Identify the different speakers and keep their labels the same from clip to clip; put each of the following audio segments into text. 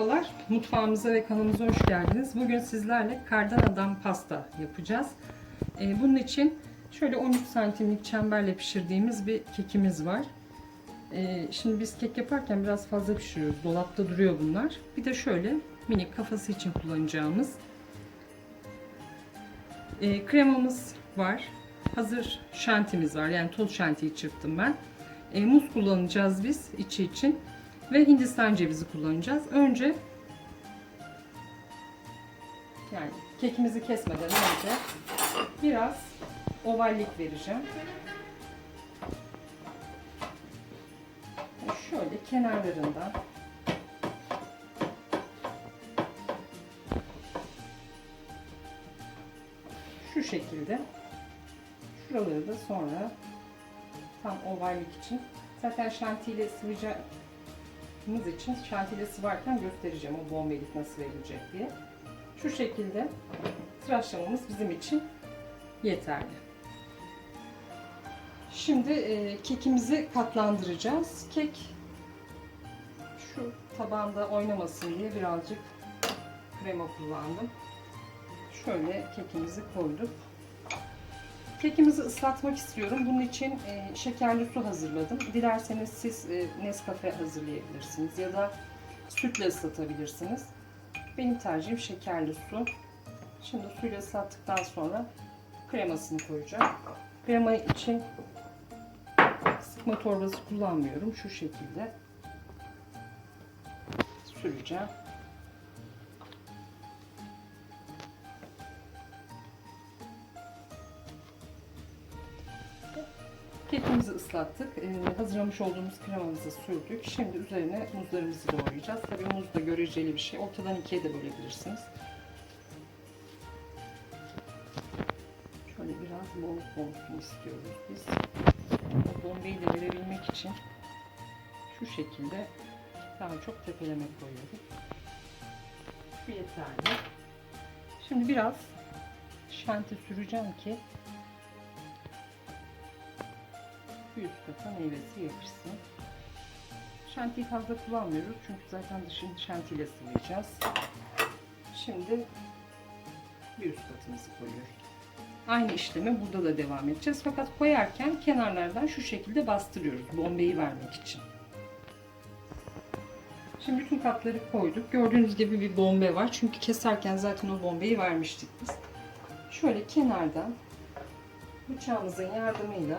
Speaker 1: Merhabalar, mutfağımıza ve kanalımıza hoş geldiniz. Bugün sizlerle kardan adam pasta yapacağız. Ee, bunun için şöyle 13 santimlik çemberle pişirdiğimiz bir kekimiz var. Ee, şimdi biz kek yaparken biraz fazla pişiriyoruz. Dolapta duruyor bunlar. Bir de şöyle minik kafası için kullanacağımız ee, kremamız var. Hazır şantimiz var. Yani toz şantiyi çırptım ben. Muz kullanacağız biz içi için ve Hindistan cevizi kullanacağız. Önce yani kekimizi kesmeden önce biraz ovallik vereceğim. Ve Şöyle kenarlarından şu şekilde şuraları da sonra tam ovallik için zaten şantiyle sıvayacağımız için şantiyle sıvarken göstereceğim o bombelik nasıl verilecek diye. Şu şekilde tıraşlamamız bizim için yeterli. Şimdi e, kekimizi katlandıracağız. Kek şu tabanda oynamasın diye birazcık krema kullandım. Şöyle kekimizi koyduk. Kekimizi ıslatmak istiyorum. Bunun için e, şekerli su hazırladım. Dilerseniz siz e, Nescafe hazırlayabilirsiniz ya da sütle ıslatabilirsiniz. Benim tercihim şekerli su. Şimdi suyla ıslattıktan sonra kremasını koyacağım. Krema için sıkma torbası kullanmıyorum. Şu şekilde süreceğim. Kekimizi ıslattık. Ee, hazırlamış olduğumuz kremamızı sürdük. Şimdi üzerine muzlarımızı doğrayacağız. Tabii muz da göreceli bir şey. Ortadan ikiye de bölebilirsiniz. Şöyle biraz bol olsun istiyoruz biz. O bombeyi de verebilmek için şu şekilde daha çok tepeleme koyuyoruz. Bu yeterli. Şimdi biraz şanti süreceğim ki bir üst kata meyvesi yapışsın. Şantiyi fazla kullanmıyoruz çünkü zaten dışını şantiyle sıvayacağız. Şimdi bir üst katımızı koyuyoruz. Aynı işlemi burada da devam edeceğiz. Fakat koyarken kenarlardan şu şekilde bastırıyoruz bombeyi vermek için. Şimdi bütün katları koyduk. Gördüğünüz gibi bir bombe var. Çünkü keserken zaten o bombeyi vermiştik biz. Şöyle kenardan bıçağımızın yardımıyla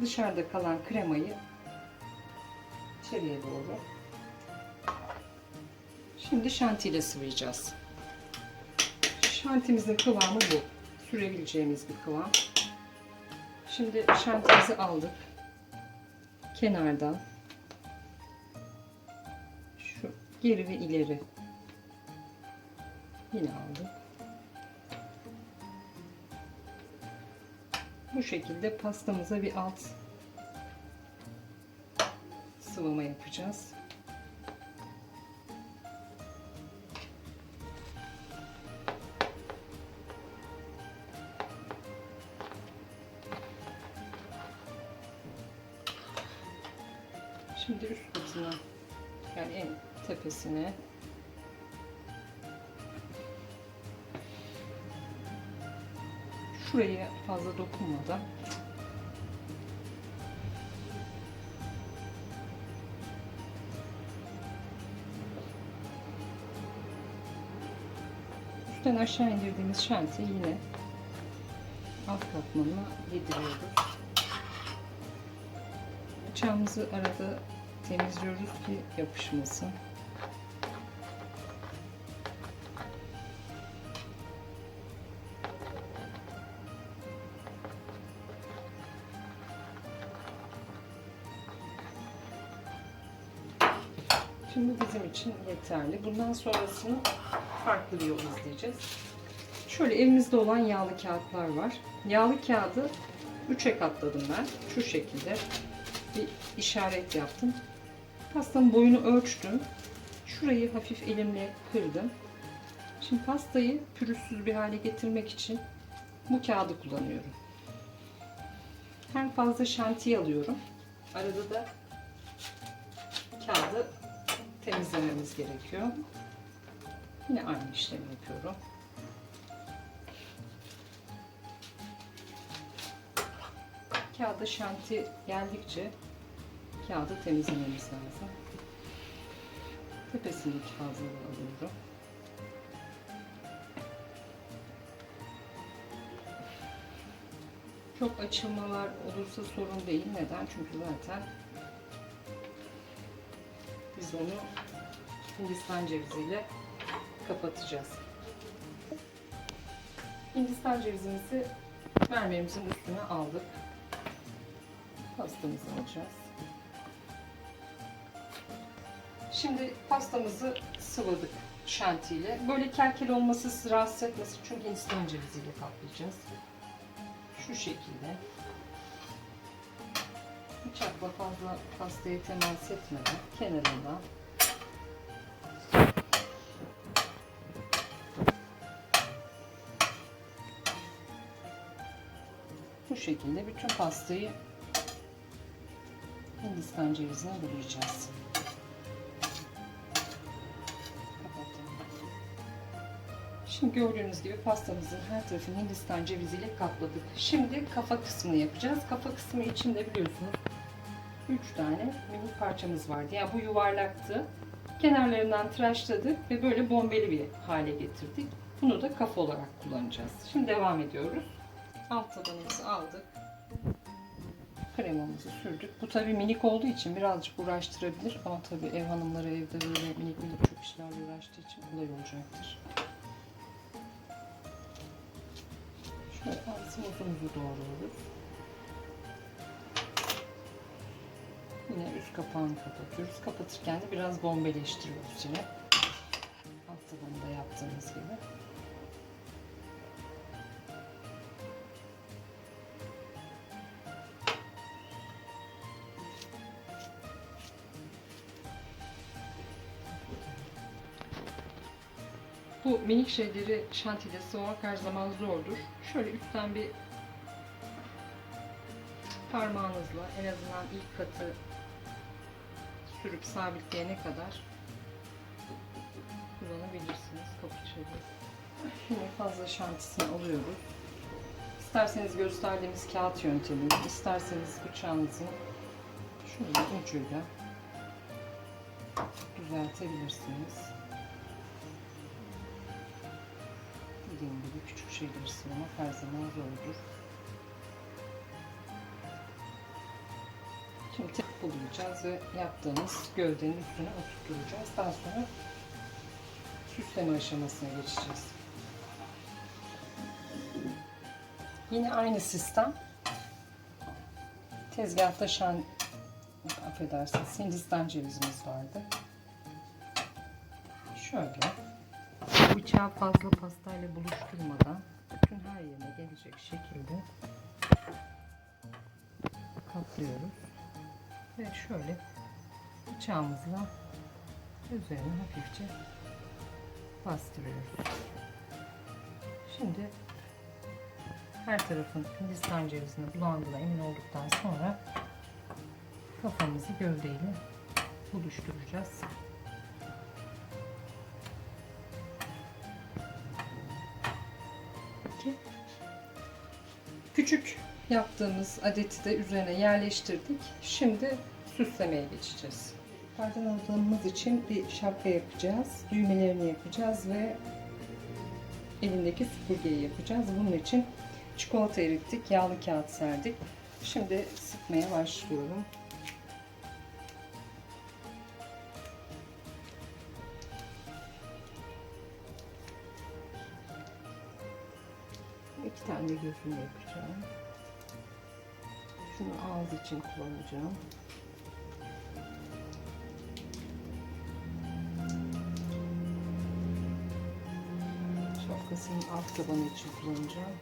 Speaker 1: dışarıda kalan kremayı içeriye doğru şimdi şantiyle sıvayacağız. Şantimizin kıvamı bu. Sürebileceğimiz bir kıvam. Şimdi şantimizi aldık. Kenardan şu geri ve ileri yine aldık. Bu şekilde pastamıza bir alt sıvama yapacağız. Şimdi üst katına yani en tepesine şuraya fazla dokunmadan üstten aşağı indirdiğimiz şanti yine alt katmanına yediriyoruz. Bıçağımızı arada temizliyoruz ki yapışmasın. Şimdi bizim için yeterli. Bundan sonrasını farklı bir yol izleyeceğiz. Şöyle elimizde olan yağlı kağıtlar var. Yağlı kağıdı 3'e katladım ben. Şu şekilde bir işaret yaptım. Pastanın boyunu ölçtüm. Şurayı hafif elimle kırdım. Şimdi pastayı pürüzsüz bir hale getirmek için bu kağıdı kullanıyorum. Hem fazla şantiye alıyorum. Arada da kağıdı temizlememiz gerekiyor. Yine aynı işlemi yapıyorum. Kağıda şanti geldikçe kağıdı temizlememiz lazım. Tepesindeki fazlalığı alıyorum. Çok açılmalar olursa sorun değil. Neden? Çünkü zaten biz onu Hindistan ceviziyle kapatacağız. Hindistan cevizimizi mermerimizin üstüne aldık. Pastamızı alacağız. Şimdi pastamızı sıvadık şantiyle. Böyle kerkel olması rahatsız etmesin çünkü Hindistan ceviziyle kaplayacağız. Şu şekilde. Bıçakla fazla pastaya temas etmeden kenarından bu şekilde bütün pastayı Hindistan cevizine bulayacağız. Şimdi gördüğünüz gibi pastamızın her tarafını Hindistan ceviziyle kapladık. Şimdi kafa kısmını yapacağız. Kafa kısmı için de biliyorsunuz 3 tane minik parçamız vardı. Yani bu yuvarlaktı. Kenarlarından tıraşladık ve böyle bombeli bir hale getirdik. Bunu da kafa olarak kullanacağız. Şimdi devam ediyoruz. Alt tabanımızı aldık. Kremamızı sürdük. Bu tabi minik olduğu için birazcık uğraştırabilir ama tabi ev hanımları evde böyle minik minik çok işlerle uğraştığı için kolay olacaktır. Şöyle ağzı uzunumuzu doğruyoruz. Yine üst kapağını kapatıyoruz. Kapatırken de biraz bombeleştiriyoruz yine. Alt tabanında yaptığımız gibi. Bu minik şeyleri şantiyede sıvamak her zaman zordur. Şöyle üstten bir parmağınızla en azından ilk katı sürüp sabitleyene kadar kullanabilirsiniz kapuçayı. Yine fazla şantisini alıyoruz. İsterseniz gösterdiğimiz kağıt yöntemi, isterseniz bıçağınızın şöyle ucuyla düzeltebilirsiniz. Dediğim gibi küçük şeyleri sıvamak her zaman zordur. Şimdi tek bulayacağız ve yaptığımız gövdenin üstüne oturtacağız. Daha sonra süsleme aşamasına geçeceğiz. Yine aynı sistem. Tezgahta şan affedersiniz Hindistan cevizimiz vardı. Şöyle bıçağı fazla pastayla buluşturmadan bütün her yerine gelecek şekilde kaplıyoruz. Ve şöyle bıçağımızla üzerine hafifçe bastırıyoruz. Şimdi her tarafın Hindistan cevizine bulandığına emin olduktan sonra kafamızı gövdeyle buluşturacağız. Yaptığımız adeti de üzerine yerleştirdik. Şimdi süslemeye geçeceğiz. Yukarıdan aldığımız için bir şapka yapacağız. Düğmelerini yapacağız ve elindeki süpürgeyi yapacağız. Bunun için çikolata erittik, yağlı kağıt serdik. Şimdi sıkmaya başlıyorum. İki tane de gözünü yapacağım. Şunu ağız için kullanacağım. Şapkasının alt tabanı için kullanacağım.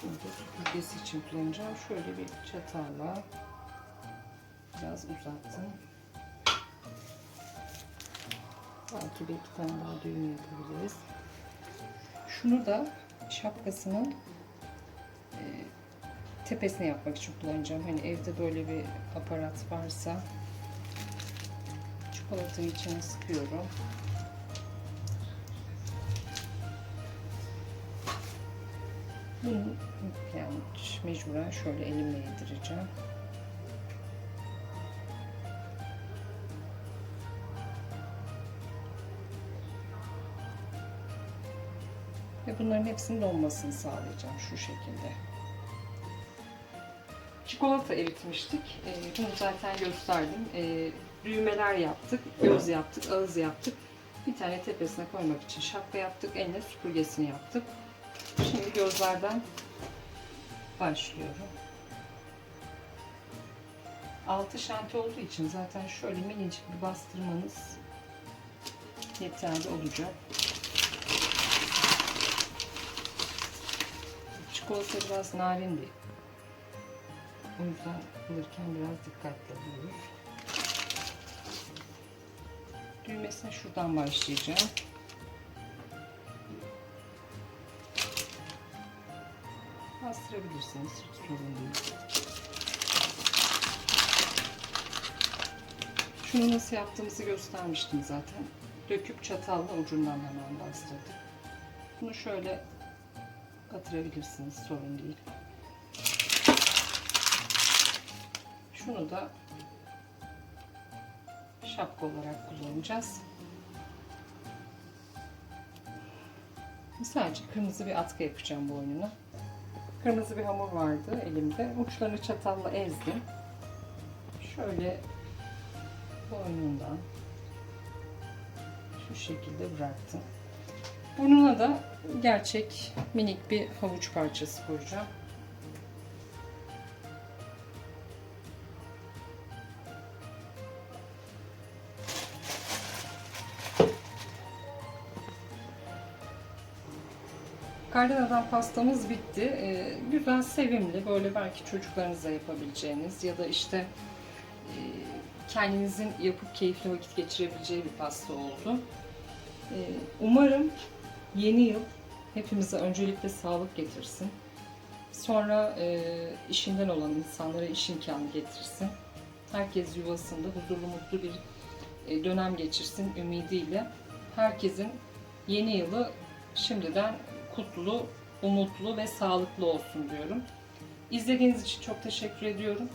Speaker 1: Şunu da için kullanacağım. Şöyle bir çatalla biraz uzattım. Belki bir iki tane daha düğüm yapabiliriz. Şunu da şapkasının e, tepesine yapmak için kullanacağım. Hani evde böyle bir aparat varsa çikolatayı içine sıkıyorum. Bunu yani mecburen şöyle elimle yedireceğim. Bunların hepsinin donmasını sağlayacağım şu şekilde. Çikolata eritmiştik. Ee, bunu zaten gösterdim. Ee, düğmeler yaptık, göz yaptık, ağız yaptık. Bir tane tepesine koymak için şapka yaptık. Eline süpürgesini yaptık. Şimdi gözlerden başlıyorum. Altı şanti olduğu için zaten şöyle minicik bir bastırmanız yeterli olacak. Çikolata biraz narindi. O yüzden alırken biraz dikkatli oluruz. Düğmesine şuradan başlayacağım. Bastırabilirsiniz hiç sorun değil. Şunu nasıl yaptığımızı göstermiştim zaten. Döküp çatalla ucundan hemen bastırdık. Bunu şöyle batırabilirsiniz sorun değil. Şunu da şapka olarak kullanacağız. Sadece kırmızı bir atkı yapacağım boynuna. Kırmızı bir hamur vardı elimde. Uçlarını çatalla ezdim. Şöyle boynundan şu şekilde bıraktım. Burnuna da gerçek minik bir havuç parçası koyacağım. Kardan adam pastamız bitti. Ee, güzel, sevimli, böyle belki çocuklarınızla yapabileceğiniz ya da işte e, kendinizin yapıp keyifli vakit geçirebileceği bir pasta oldu. Ee, umarım yeni yıl hepimize öncelikle sağlık getirsin. Sonra e, işinden olan insanlara iş imkanı getirsin. Herkes yuvasında huzurlu mutlu bir e, dönem geçirsin ümidiyle. Herkesin yeni yılı şimdiden kutlu, umutlu ve sağlıklı olsun diyorum. İzlediğiniz için çok teşekkür ediyorum.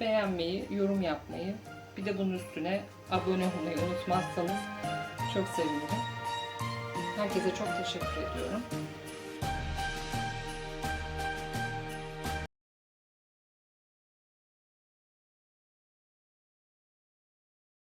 Speaker 1: Beğenmeyi, yorum yapmayı, bir de bunun üstüne abone olmayı unutmazsanız çok sevinirim. Herkese çok teşekkür ediyorum.